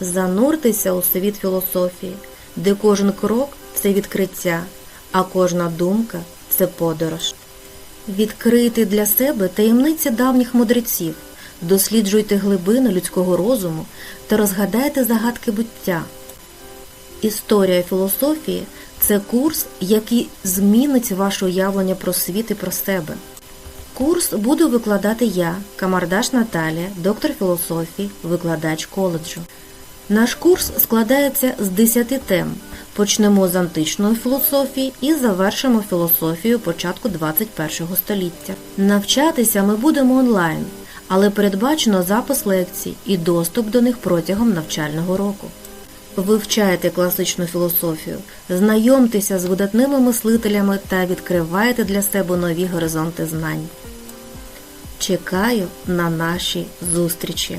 Зануртеся у світ філософії, де кожен крок це відкриття, а кожна думка це подорож. Відкрийте для себе таємниці давніх мудреців, досліджуйте глибини людського розуму та розгадайте загадки буття. Історія філософії це курс, який змінить ваше уявлення про світ і про себе. Курс буду викладати я, Камардаш Наталія, доктор філософії, викладач коледжу. Наш курс складається з 10 тем. Почнемо з античної філософії і завершимо філософію початку 21 століття. Навчатися ми будемо онлайн, але передбачено запис лекцій і доступ до них протягом навчального року. Вивчайте класичну філософію, знайомтеся з видатними мислителями та відкривайте для себе нові горизонти знань. Чекаю на наші зустрічі.